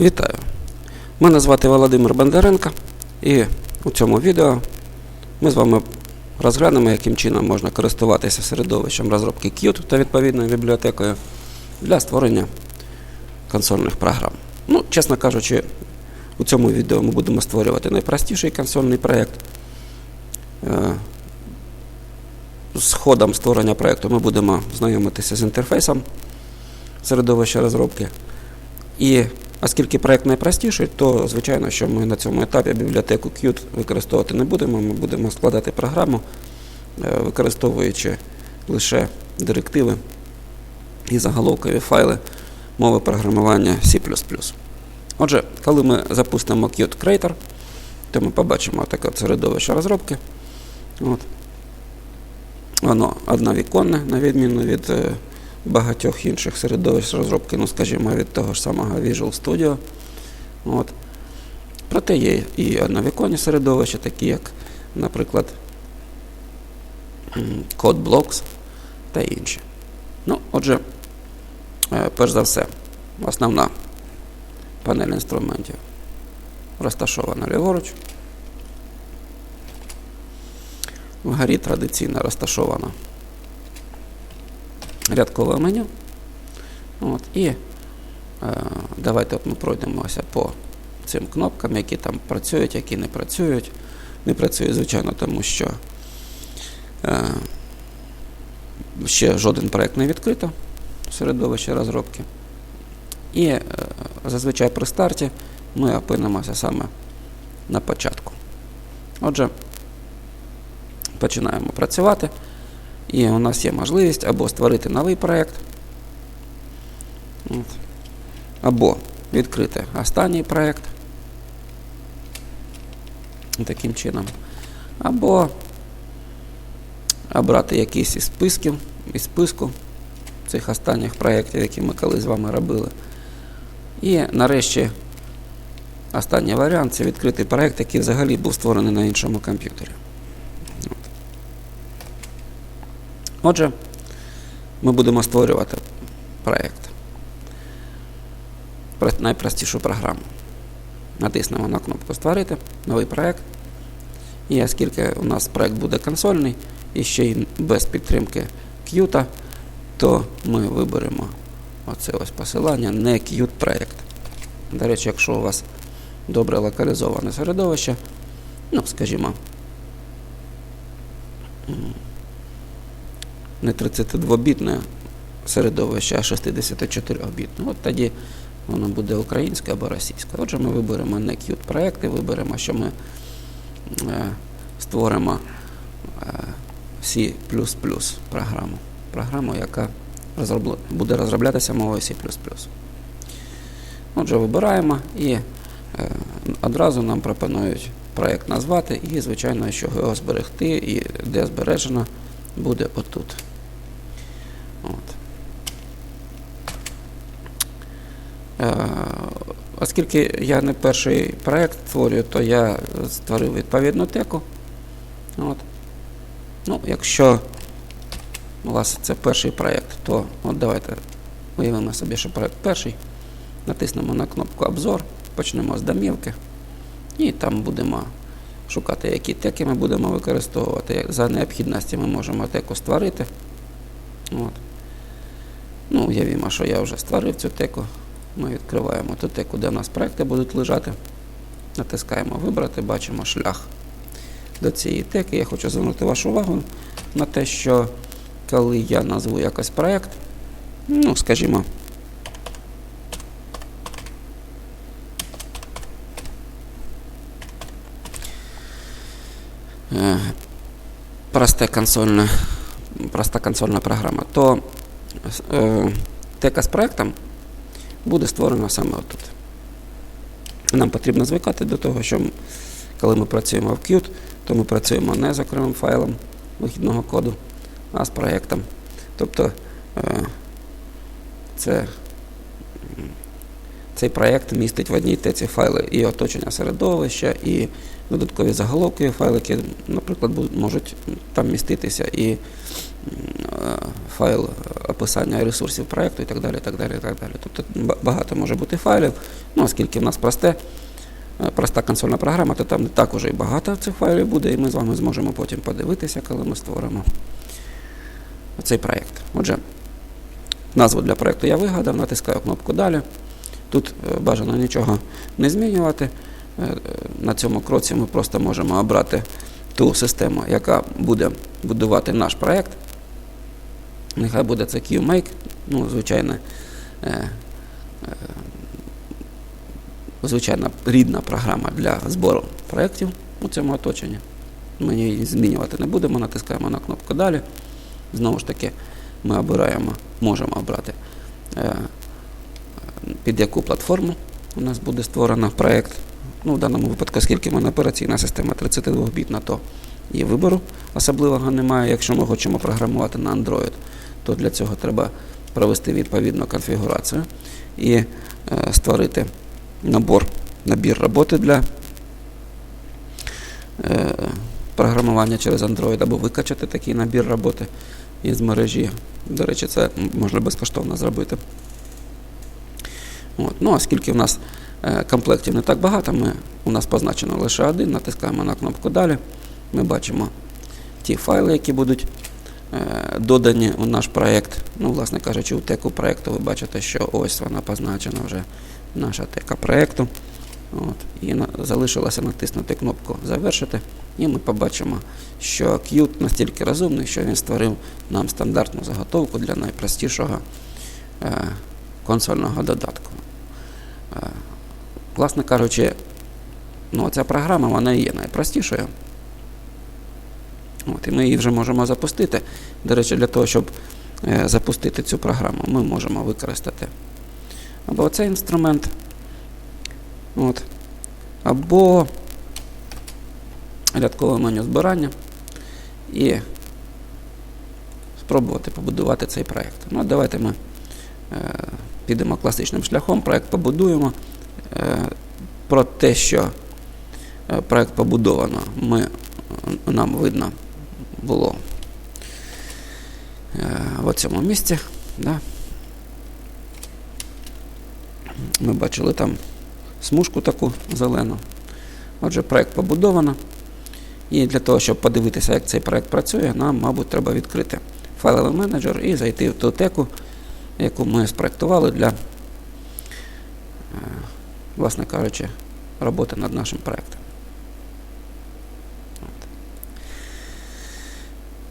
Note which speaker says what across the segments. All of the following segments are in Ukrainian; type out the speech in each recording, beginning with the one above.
Speaker 1: Вітаю! Мене звати Володимир Бондаренко, і у цьому відео ми з вами розглянемо, яким чином можна користуватися середовищем розробки Qt та відповідною бібліотекою для створення консольних програм. Ну, чесно кажучи, у цьому відео ми будемо створювати найпростіший консольний проєкт. Е, З ходом створення проєкту ми будемо знайомитися з інтерфейсом середовища розробки. І оскільки проєкт найпростіший, то звичайно, що ми на цьому етапі бібліотеку Qt використовувати не будемо. Ми будемо складати програму, е, використовуючи лише директиви і заголовкові файли мови програмування C. Отже, коли ми запустимо Qt Creator, то ми побачимо таке середовище розробки. От. Воно одновіконне, на відміну від е, багатьох інших середовищ розробки, ну, скажімо, від того ж самого Visual Studio. От. Проте є і одновіконні середовища, такі як, наприклад, CodeBlocks та інші. Ну, отже, е, перш за все, основна панель інструментів розташована ліворуч. Вгорі традиційно розташовано рядкове меню. От, І е, давайте от ми пройдемося по цим кнопкам, які там працюють, які не працюють. Не працюють, звичайно, тому що е, ще жоден проєкт не відкрито в середовищі розробки. І е, зазвичай при старті ми опинимося саме на початку. Отже, починаємо працювати. І у нас є можливість або створити новий проєкт, або відкрити останній проєкт таким чином, або обрати якийсь із списків, із списку цих останніх проєктів, які ми колись з вами робили. І нарешті останній варіант це відкрити проєкт, який взагалі був створений на іншому комп'ютері. Отже, ми будемо створювати проєкт. Найпростішу програму. Натиснемо на кнопку Створити, новий проєкт. І оскільки у нас проєкт буде консольний і ще й без підтримки Qt, то ми виберемо оце ось посилання не Qt проєкт. До речі, якщо у вас добре локалізоване середовище, ну, скажімо, не 32-бітне середовище, а 64-бітне. От тоді воно буде українське або російське. Отже, ми виберемо не Qt проекти, виберемо, що ми е, створимо е, C програму. Програму, яка розробля... буде розроблятися мовою C. Отже, вибираємо і е, одразу нам пропонують проєкт назвати і, звичайно, що його зберегти, і де збережено, буде отут. От. Е, Оскільки я не перший проєкт створюю, то я створив відповідну теку. От. Ну, Якщо у вас це перший проєкт, то от давайте уявимо собі, що проєкт перший. Натиснемо на кнопку Обзор, почнемо з домівки. І там будемо шукати, які теки ми будемо використовувати. За необхідності ми можемо теку створити. От. Ну, Уявімо, що я вже створив цю теку. Ми відкриваємо ту теку, де у нас проекти будуть лежати. Натискаємо Вибрати, бачимо шлях до цієї теки. Я хочу звернути вашу увагу на те, що коли я назву якось проєкт, ну, скажімо, е, просте консольне, проста консольна програма, то тека з проєктом буде створена саме отут. Нам потрібно звикати до того, що коли ми працюємо в Qt, то ми працюємо не з окремим файлом вихідного коду, а з проєктом. Тобто е, це, цей проєкт містить в одній теці файли і оточення середовища, і додаткові заголовки файлики, наприклад, можуть там міститися і е, файл описання ресурсів проєкту і так далі. так далі, так далі. Тобто багато може бути файлів, ну, оскільки в нас просте, е, проста консольна програма, то там не так уже і багато цих файлів буде, і ми з вами зможемо потім подивитися, коли ми створимо цей проєкт. Отже, назву для проєкту я вигадав, натискаю кнопку Далі. Тут е, бажано нічого не змінювати. Е, На цьому кроці ми просто можемо обрати ту систему, яка буде будувати наш проєкт. Нехай буде це QMake, ну, звичайно, е, звичайна рідна програма для збору проєктів у цьому оточенні. Ми її змінювати не будемо, натискаємо на кнопку Далі. Знову ж таки, ми обираємо, можемо обрати, під яку платформу у нас буде створено проєкт. Ну, в даному випадку, оскільки в мене операційна система 32-бітна, то і вибору особливого немає. Якщо ми хочемо програмувати на Android, то для цього треба провести відповідну конфігурацію і е, створити набор, набір роботи для е, програмування через Android або викачати такий набір роботи із мережі. До речі, це можна безкоштовно зробити. От. Ну, оскільки в нас е, комплектів не так багато, ми, у нас позначено лише один, натискаємо на кнопку Далі. Ми бачимо ті файли, які будуть е, додані у наш проєкт. Ну, власне кажучи, у теку проєкту ви бачите, що ось вона позначена вже наша тека проєкту. От. І на, залишилося натиснути кнопку Завершити. І ми побачимо, що Qt настільки розумний, що він створив нам стандартну заготовку для найпростішого е, консольного додатку. Е, власне кажучи, ну, ця програма вона і є найпростішою. От, і ми її вже можемо запустити. До речі, для того, щоб е, запустити цю програму, ми можемо використати або цей інструмент, от, або рядкове меню збирання і спробувати побудувати цей проєкт. Ну, давайте ми е, підемо класичним шляхом, проєкт побудуємо. Е, про те, що е, проєкт побудовано, ми, нам видно було е, в цьому місці. Да? Ми бачили там смужку таку зелену. Отже, проєкт побудовано. І для того, щоб подивитися, як цей проєкт працює, нам, мабуть, треба відкрити файловий менеджер і зайти в ту теку, яку ми спроектували для, е, власне кажучи, роботи над нашим проєктом.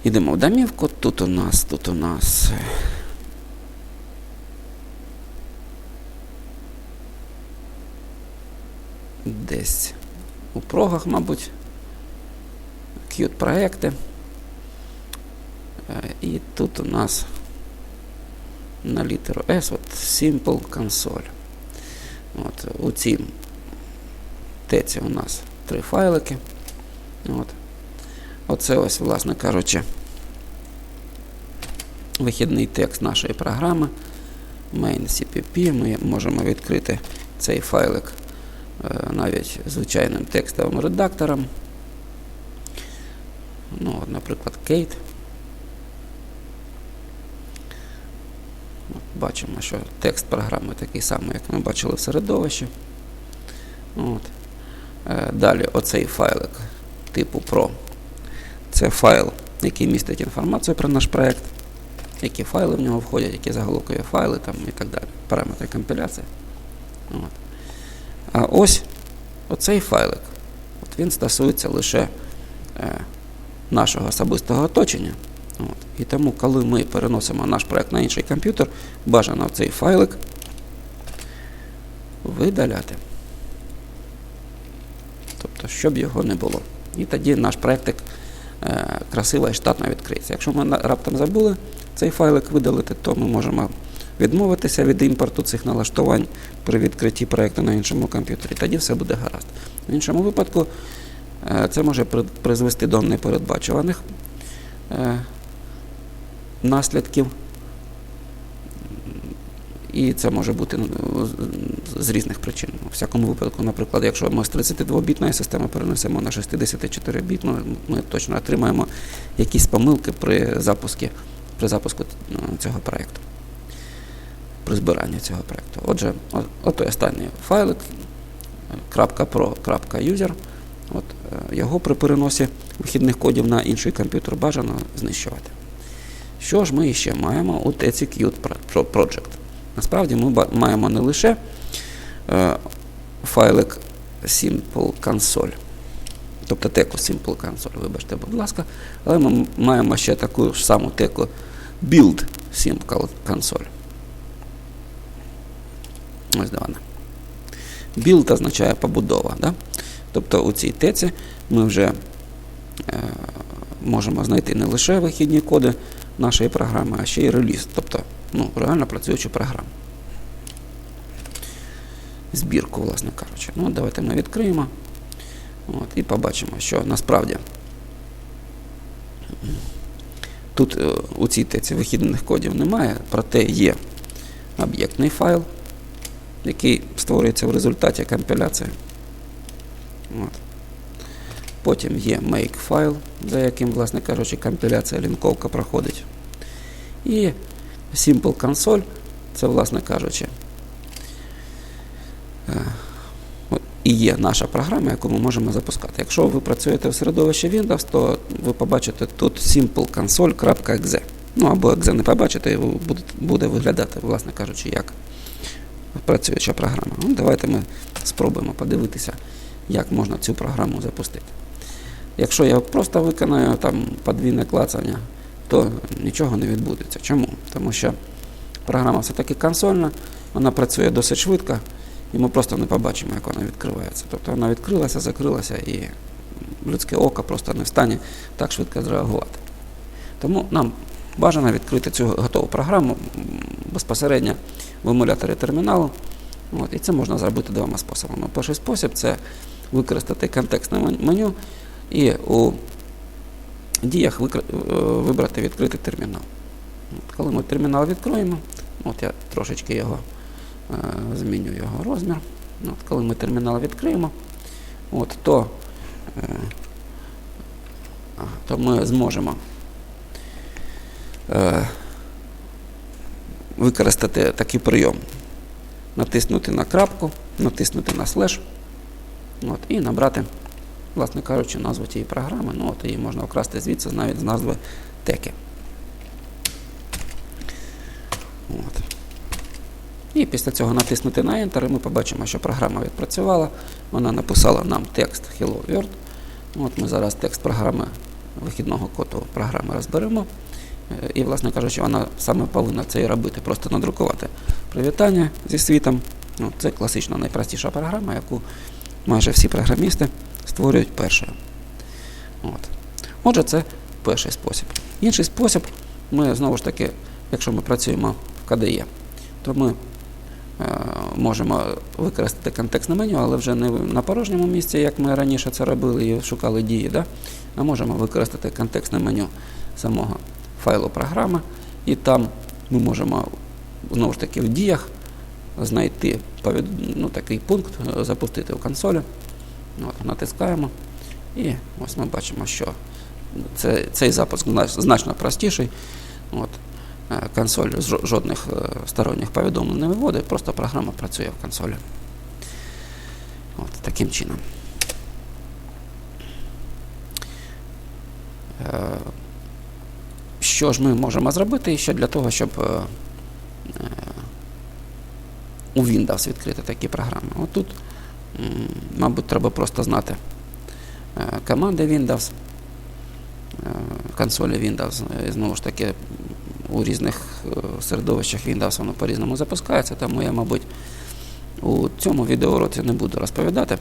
Speaker 1: Йдемо в домівку. Тут у нас, тут у нас. Десь у прогах, мабуть, Qt проекти. Е, І тут у нас на літеру S от Simple Console. От, у цій теці у нас три файлики. От. Оце ось, власне кажучи, вихідний текст нашої програми. Main CPP. Ми можемо відкрити цей файлик е, навіть звичайним текстовим редактором. Ну, наприклад, Kate. Бачимо, що текст програми такий самий, як ми бачили в середовищі. От. Е, Далі оцей файлик типу Pro. Це файл, який містить інформацію про наш проєкт, які файли в нього входять, які заголовкові файли там, і так далі. Параметри компіляції. От. А ось оцей файлик. От Він стосується лише е, нашого особистого оточення. І тому, коли ми переносимо наш проєкт на інший комп'ютер, бажано цей файлик видаляти. Тобто, щоб його не було. І тоді наш проєктик е, красиво і штатно відкриється. Якщо ми раптом забули цей файлик видалити, то ми можемо відмовитися від імпорту цих налаштувань при відкритті проєкту на іншому комп'ютері. Тоді все буде гаразд. В іншому випадку е, це може призвести до непередбачуваних е, наслідків. І це може бути ну, з- різних причин. У всякому випадку, наприклад, якщо ми з 32-бітної системи перенесемо на 64-бітну, ми точно отримаємо якісь помилки при запуску, при запуску е, цього проєкту, при збиранні цього проєкту. Отже, о- отой останній файлик .pro.user, от, е, його при переносі вихідних кодів на інший комп'ютер бажано знищувати. Що ж ми ще маємо у Pro- Project? Насправді ми маємо не лише е, файлик Simple Console, тобто теку Simple Console, вибачте, будь ласка, але ми маємо ще таку ж саму теку Build Simple Console. Ось де. Build означає побудова. Да? Тобто у цій теці ми вже е, можемо знайти не лише вихідні коди нашої програми, а ще й реліз, тобто ну, реально працюючу програму. Збірку, власне кажучи. Ну, давайте ми відкриємо от, і побачимо, що насправді тут е, у цій теці вихідних кодів немає, проте є об'єктний файл, який створюється в результаті компіляції. От. Потім є make файл, за яким, власне кажучи, компіляція лінковка проходить. І Simple Console, це, власне кажучи, е, і є наша програма, яку ми можемо запускати. Якщо ви працюєте в середовищі Windows, то ви побачите тут simpleconsole.exe. Ну або exe не побачите, і буде виглядати, власне кажучи, як працююча програма. Ну, давайте ми спробуємо подивитися, як можна цю програму запустити. Якщо я просто виконаю там подвійне клацання, то нічого не відбудеться. Чому? Тому що програма все-таки консольна, вона працює досить швидко, і ми просто не побачимо, як вона відкривається. Тобто вона відкрилася, закрилася, і людське око просто не встані так швидко зреагувати. Тому нам бажано відкрити цю готову програму безпосередньо в емуляторі терміналу. От, і це можна зробити двома способами. Перший спосіб це використати контекстне меню і у діях е, вибрати відкритий термінал. Коли ми термінал відкроємо, от я трошечки його е, зміню його розмір. От, коли ми термінал відкриємо, от, то, е, то ми зможемо е, використати такий прийом. Натиснути на крапку, натиснути на слеш от, і набрати, власне кажучи, назву тієї програми. Ну, от її можна вкрасти звідси навіть з назви теки. От. І після цього натиснути на Enter, і ми побачимо, що програма відпрацювала. Вона написала нам текст Hello World. От Ми зараз текст програми вихідного коду програми розберемо. Е, І, власне кажучи, вона саме повинна це і робити, просто надрукувати привітання зі світом. Це класична найпростіша програма, яку майже всі програмісти створюють першою. От. Отже, це перший спосіб. Інший спосіб, ми знову ж таки, якщо ми працюємо в KDE, то ми е, можемо використати контекстне меню, але вже не на порожньому місці, як ми раніше це робили і шукали дії, да? а можемо використати контекстне меню самого файлу програми, і там ми можемо знову ж таки в діях знайти ну, такий пункт, запустити в консолі. От, натискаємо, і ось ми бачимо, що це, цей запуск значно простіший. От, е, консоль жодних е, сторонніх повідомлень не виводить, просто програма працює в консолі. От, таким чином. Е, Що ж ми можемо зробити ще для того, щоб у Windows відкрити такі програми? Отут, м, мабуть, треба просто знати е, команди Windows, е, консолі Windows. І знову ж таки, у різних е, середовищах Windows воно по-різному запускається, тому я, мабуть, у цьому відеоуроці не буду розповідати,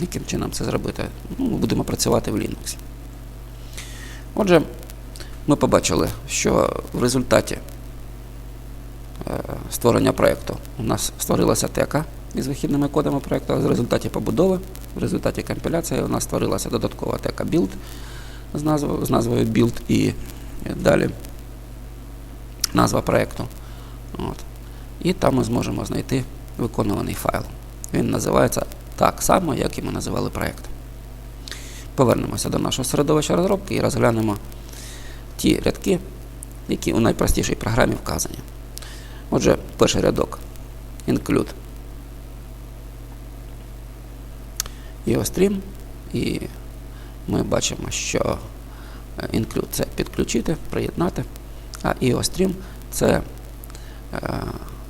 Speaker 1: яким чином це зробити. Ну, ми будемо працювати в Linux. Отже, ми побачили, що в результаті е, створення проєкту у нас створилася тека із вихідними кодами проєкту, в результаті побудови, в результаті компіляції у нас створилася додаткова тека build з назвою, з назвою build і далі назва проєкту. От. І там ми зможемо знайти виконуваний файл. Він називається так само, як і ми називали проєкт. Повернемося до нашого середовища розробки і розглянемо ті рядки, які у найпростішій програмі вказані. Отже, перший рядок include EOStream, і ми бачимо, що е, include це підключити, приєднати, а EOStream це е,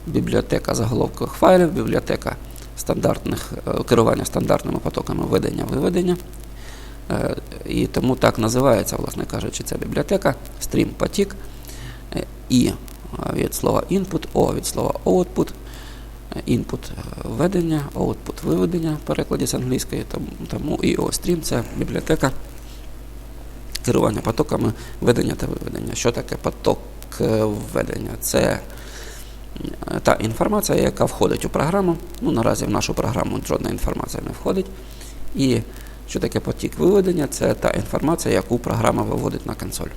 Speaker 1: бібліотека заголовкових файлів, бібліотека стандартних, е, керування стандартними потоками введення-виведення. Е, І тому так називається, власне кажучи, ця бібліотека стрім потік е, і е, від слова input, O від слова output, input е, введення, output виведення в перекладі з англійської, тому, тому і OStream це бібліотека керування потоками введення та виведення. Що таке поток е, введення? Це е, та інформація, яка входить у програму. Ну, наразі в нашу програму жодна інформація не входить. І що таке потік виведення? Це та інформація, яку програма виводить на консоль.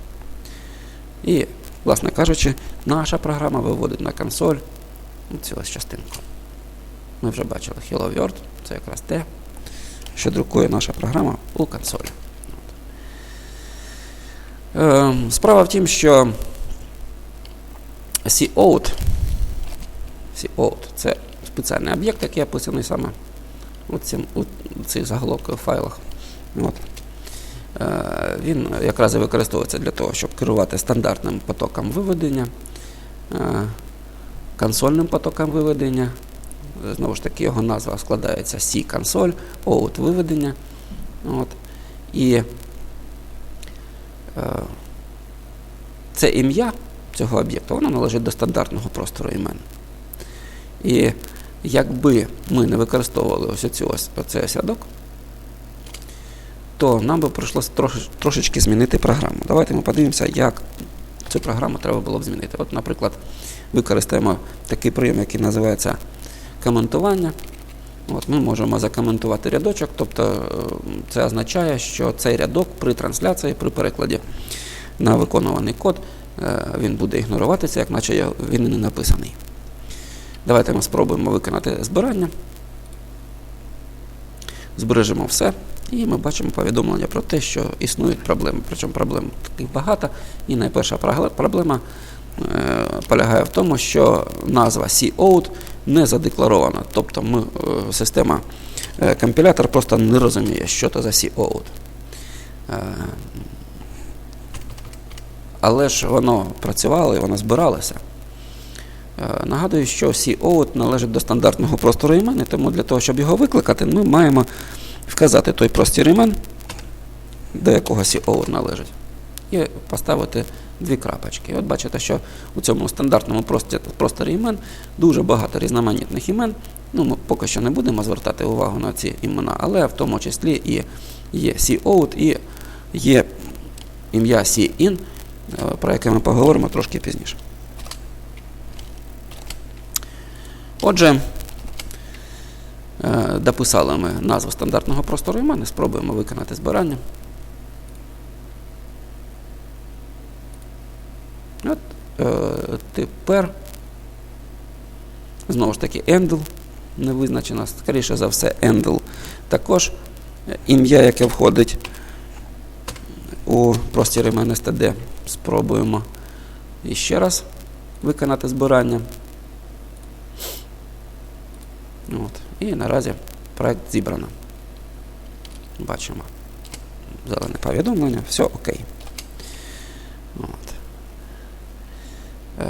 Speaker 1: І, власне кажучи, наша програма виводить на консоль цю ось частинку. Ми вже бачили Hello World, це якраз те, що друкує наша програма у консолі. Е, Справа в тім, що cout це спеціальний об'єкт, який описаний саме у, цим, у цих заголовкових файлах. От. Е, Він якраз і використовується для того, щоб керувати стандартним потоком виведення, е, консольним потоком виведення. Знову ж таки, його назва складається C-консоль, out виведення. От. І е, це ім'я цього об'єкту, воно належить до стандартного простору імен. І якби ми не використовували ось цю ось то нам би прийшлося трош, трошечки змінити програму. Давайте ми подивимося, як цю програму треба було б змінити. От, наприклад, використаємо такий прийом, який називається коментування. От, Ми можемо закоментувати рядочок, тобто е, це означає, що цей рядок при трансляції, при перекладі на виконуваний код, е, він буде ігноруватися, як наче він не написаний. Давайте ми спробуємо виконати збирання. Збережемо все. І ми бачимо повідомлення про те, що існують проблеми. Причому проблем таких багато. І найперша проблема полягає в тому, що назва cout не задекларована. Тобто ми, е, система е, компілятор просто не розуміє, що це за cout. Е, але ж воно працювало і воно збиралося. Е, Нагадую, що cout належить до стандартного простору імен, і тому для того, щоб його викликати, ми маємо вказати той простір імен, до якого cout належить, і поставити дві крапочки. І от бачите, що у цьому стандартному просторі імен дуже багато різноманітних імен. Ну, ми поки що не будемо звертати увагу на ці імена, але в тому числі і є cout, і є ім'я cin, е, про яке ми поговоримо трошки пізніше. Отже, е, дописали ми назву стандартного простору імен спробуємо виконати збирання. От, е, тепер, знову ж таки, endl не визначено, скоріше за все, endl. Також е, ім'я, яке входить у простір імен STD. Спробуємо іще раз виконати збирання. От. І наразі проект зібрано. Бачимо зелене повідомлення, все окей. От. Е,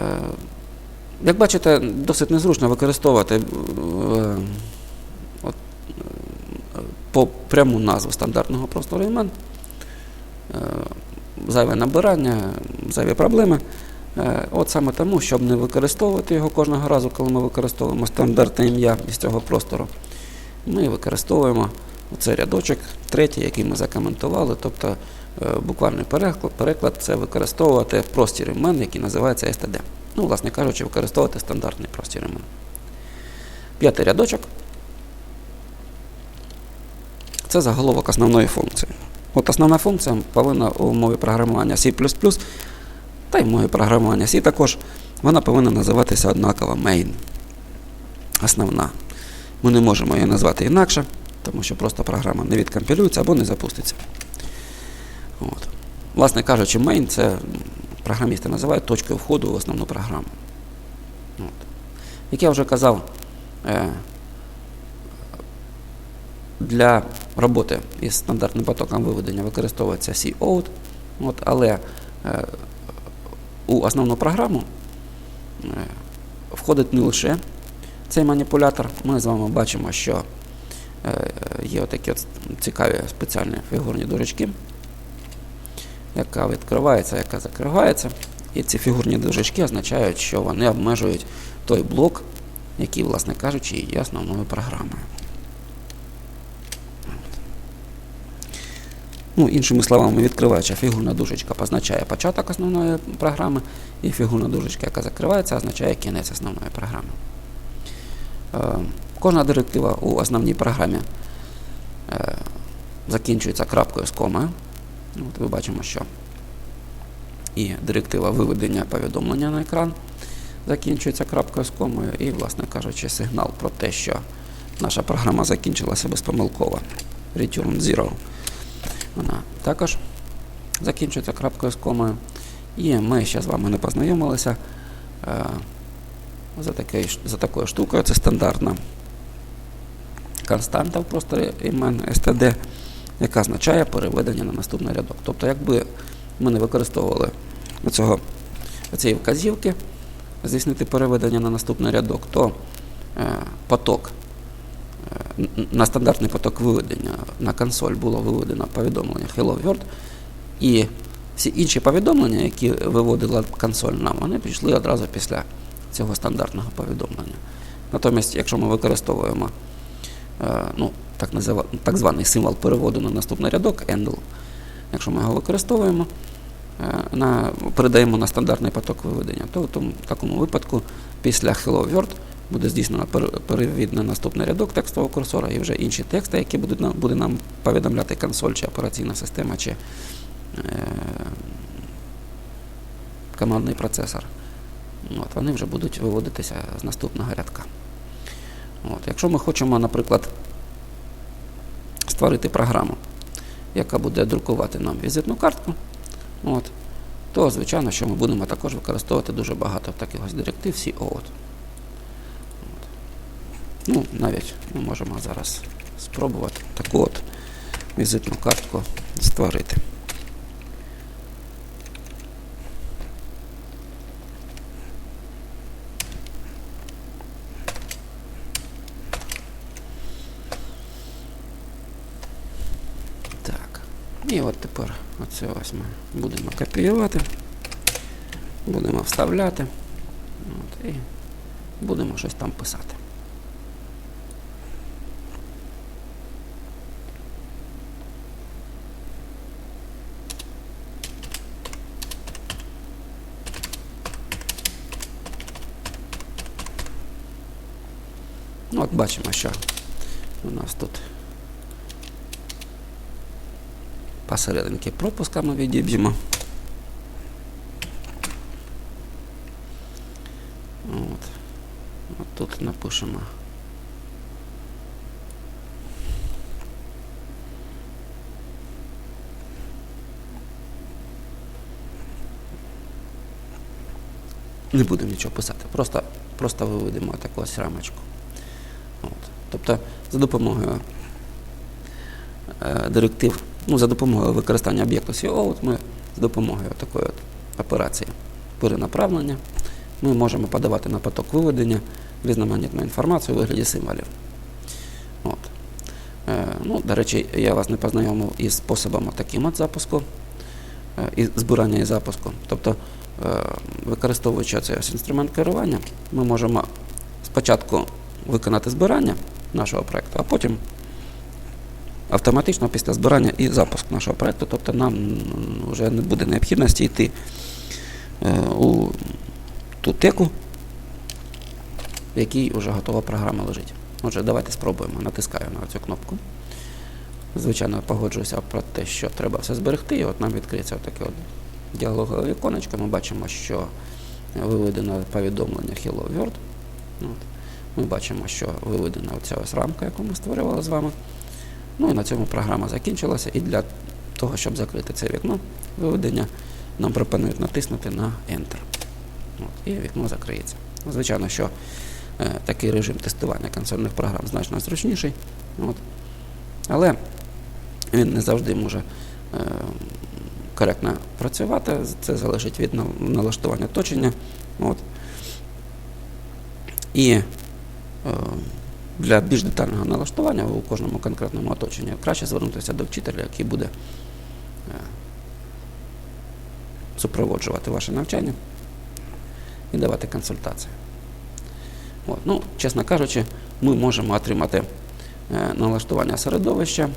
Speaker 1: як бачите, досить незручно використовувати е, от, е, по пряму назву стандартного простору імен. Зайве набирання, зайві проблеми. От саме тому, щоб не використовувати його кожного разу, коли ми використовуємо стандартне ім'я із цього простору, ми використовуємо цей рядочок, третій, який ми закоментували. Тобто буквальний переклад, переклад це використовувати простір імен, який називається STD. Ну, власне кажучи, використовувати стандартний простір імен. П'ятий рядочок. Це заголовок основної функції. От основна функція повинна у мові програмування C та й моє програмування C також, вона повинна називатися однаково main. Основна. Ми не можемо її назвати інакше, тому що просто програма не відкомпілюється або не запуститься. От. Власне кажучи, main це програмісти називають точкою входу в основну програму. От. Як я вже казав, е, для роботи із стандартним потоком виведення використовується C-out, але е, у основну програму е, входить не лише цей маніпулятор. Ми з вами бачимо, що є отакі от цікаві спеціальні фігурні дужечки, яка відкривається, яка закривається. І ці фігурні дужечки означають, що вони обмежують той блок, який, власне кажучи, є основною програмою. Ну, іншими словами, відкриваюча фігурна дужечка позначає початок основної програми, і фігурна дужечка, яка закривається, означає кінець основної програми. Е, кожна директива у основній програмі е, закінчується крапкою з комою. От ми бачимо, що і директива виведення повідомлення на екран закінчується крапкою з комою, і, власне кажучи, сигнал про те, що наша програма закінчилася безпомилково. Return 0. Вона також закінчується крапкою з комою. І ми ще з вами не познайомилися е, за, такою, за такою штукою. Це стандартна константа в просторі імен STD, яка означає переведення на наступний рядок. Тобто, якби ми не використовували оцього, цієї вказівки, здійснити переведення на наступний рядок, то е, поток е, на стандартний поток виведення на консоль було виведено повідомлення Hello World, і всі інші повідомлення, які виводила консоль нам, вони пішли одразу після цього стандартного повідомлення. Натомість, якщо ми використовуємо е, ну, так, назива, так званий символ переводу на наступний рядок, handle, якщо ми його використовуємо, е, на, передаємо на стандартний поток виведення, то в такому випадку після Hello World буде здійснено пере- перевід на наступний рядок текстового курсора і вже інші тексти, які будуть нам, буде нам повідомляти консоль чи операційна система, чи е, командний процесор. От, вони вже будуть виводитися з наступного рядка. От, якщо ми хочемо, наприклад, створити програму, яка буде друкувати нам візитну картку, от, то звичайно, що ми будемо також використовувати дуже багато таких ось директив. От. Ну, навіть ми можемо зараз спробувати таку от візитну картку створити. Так. І от тепер оце ось ми будемо копіювати, будемо вставляти. От, і будемо щось там писати. Ну, от бачимо, що у нас тут посерединки пропусками відіб'ємо. От. От тут напишемо. Не будемо нічого писати, просто, просто виведемо таку ось рамочку. От. Тобто за допомогою е, директив, ну, за допомогою використання об'єкту COAUT, ми з допомогою такої от операції перенаправлення ми можемо подавати на поток виведення різноманітну інформацію у вигляді символів. От. Е, ну, до речі, я вас не познайомив із способом таким от запуску, е, і збирання і запуску. Тобто, е, використовуючи цей ось інструмент керування, ми можемо спочатку виконати збирання нашого проєкту, а потім автоматично після збирання і запуск нашого проєкту. Тобто нам вже не буде необхідності йти е, у ту теку, в якій вже готова програма лежить. Отже, давайте спробуємо. Натискаю на цю кнопку. Звичайно, погоджуюся про те, що треба все зберегти, і от нам відкриється отаке от діалогове віконечко, ми бачимо, що виведено повідомлення Hello World. От. Ми бачимо, що виведена оця ось рамка, яку ми створювали з вами. Ну і на цьому програма закінчилася. І для того, щоб закрити це вікно виведення, нам пропонують натиснути на Enter. От, і вікно закриється. Звичайно, що е, такий режим тестування консольних програм значно зручніший. От. Але він не завжди може е, коректно працювати. Це залежить від налаштування оточення. От. І е, для більш детального налаштування у кожному конкретному оточенні краще звернутися до вчителя, який буде е, супроводжувати ваше навчання і давати консультації. От. Ну, чесно кажучи, ми можемо отримати е, налаштування середовища.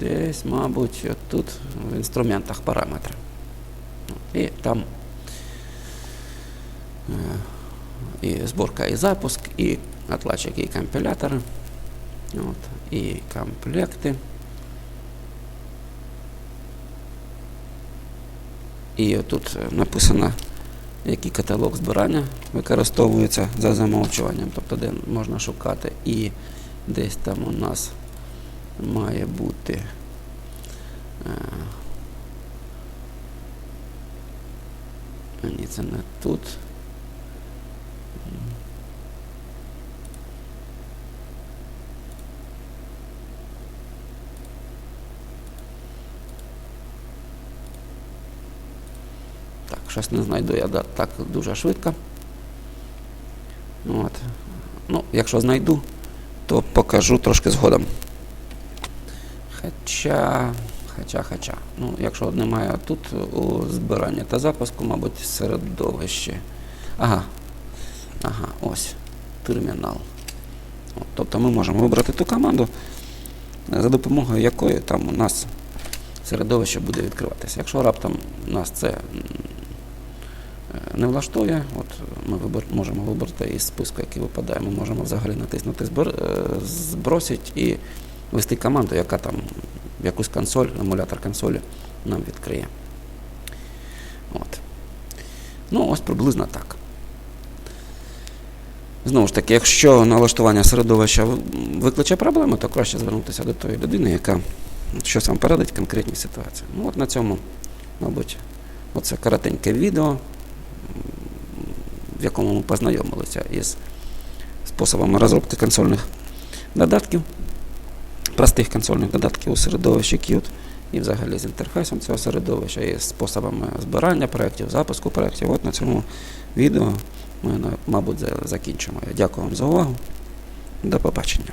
Speaker 1: Десь, мабуть, тут в інструментах параметри. І там і зборка, і запуск, і отладчик, і компілятори, от, і комплекти. І тут е, написано, який каталог збирання використовується за замовчуванням, тобто де можна шукати. І десь там у нас має бути. е, Ні, це не тут. Щось не знайду я так дуже швидко. От. Ну, якщо знайду, то покажу трошки згодом. Хоча, хоча, хоча. Ну, якщо немає тут у збиранні та запуску, мабуть, середовище. Ага. Ага, ось. Термінал. От, тобто ми можемо вибрати ту команду, за допомогою якої там у нас середовище буде відкриватися. Якщо раптом у нас це влаштує, от ми вибор, можемо вибрати із списку, який випадає, ми можемо взагалі натиснути е, збросить і ввести команду, яка там якусь консоль, емулятор консолі нам відкриє. От. Ну, ось приблизно так. Знову ж таки, якщо налаштування середовища викличе проблеми, то краще звернутися до тої людини, яка щось вам порадить в конкретній ситуації. Ну, от на цьому, мабуть, оце коротеньке відео, в якому ми познайомилися із способами розробки консольних додатків, простих консольних додатків у середовищі Qt, і взагалі з інтерфейсом цього середовища, і способами збирання проєктів, запуску проєктів. От на цьому відео ми, мабуть, закінчимо. Я дякую вам за увагу. До побачення.